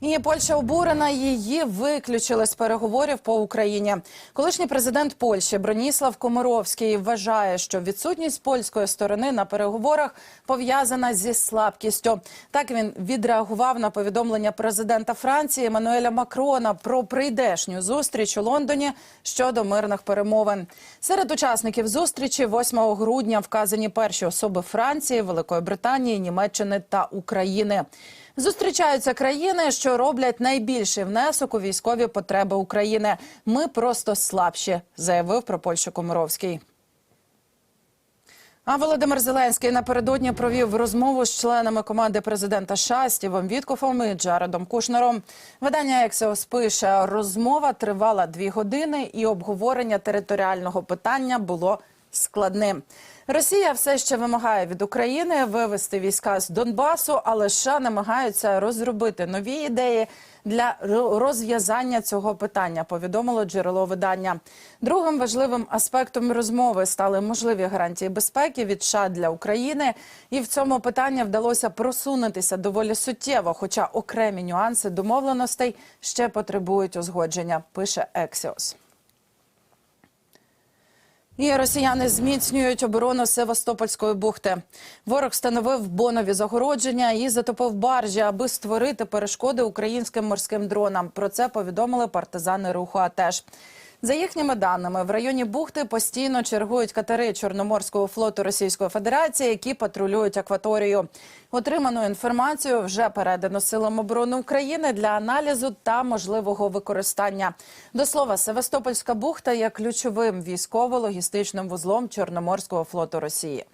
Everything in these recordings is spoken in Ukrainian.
І Польща обурена. Її виключили з переговорів по Україні. Колишній президент Польщі Броніслав Комаровський вважає, що відсутність польської сторони на переговорах пов'язана зі слабкістю. Так він відреагував на повідомлення президента Франції Еммануеля Макрона про прийдешню зустріч у Лондоні щодо мирних перемовин. Серед учасників зустрічі 8 грудня вказані перші особи Франції, Великої Британії, Німеччини та України. Зустрічаються країни, що роблять найбільший внесок у військові потреби України. Ми просто слабші, заявив про Польщу Комаровський. А Володимир Зеленський напередодні провів розмову з членами команди президента США Стівом Віткофом і Джаредом Кушнером. Видання Ексіос пише, розмова тривала дві години, і обговорення територіального питання було складним. Росія все ще вимагає від України вивести війська з Донбасу, але США намагаються розробити нові ідеї для розв'язання цього питання. Повідомило джерело видання. Другим важливим аспектом розмови стали можливі гарантії безпеки від США для України, і в цьому питанні вдалося просунутися доволі суттєво. Хоча окремі нюанси домовленостей ще потребують узгодження. Пише Ексіос. І росіяни зміцнюють оборону Севастопольської бухти. Ворог встановив бонові загородження і затопив баржі, аби створити перешкоди українським морським дронам. Про це повідомили партизани руху. АТЕШ. За їхніми даними, в районі бухти постійно чергують катери Чорноморського флоту Російської Федерації, які патрулюють акваторію. Отриману інформацію вже передано силам оборони України для аналізу та можливого використання. До слова, Севастопольська бухта є ключовим військово-логістичним вузлом Чорноморського флоту Росії.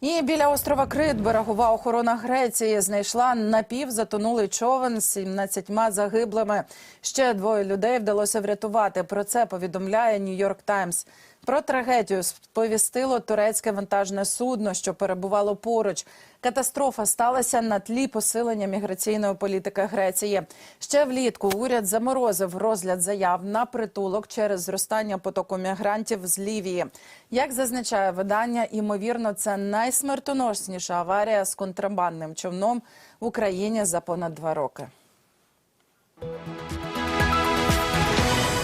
І біля острова Крит берегова охорона Греції знайшла напівзатонулий човен з 17 загиблими. Ще двоє людей вдалося врятувати. Про це повідомляє Нью-Йорк Таймс. Про трагедію сповістило турецьке вантажне судно, що перебувало поруч. Катастрофа сталася на тлі посилення міграційної політики Греції. Ще влітку уряд заморозив розгляд заяв на притулок через зростання потоку мігрантів з Лівії. Як зазначає видання, ймовірно, це найсмертоносніша аварія з контрабандним човном в Україні за понад два роки.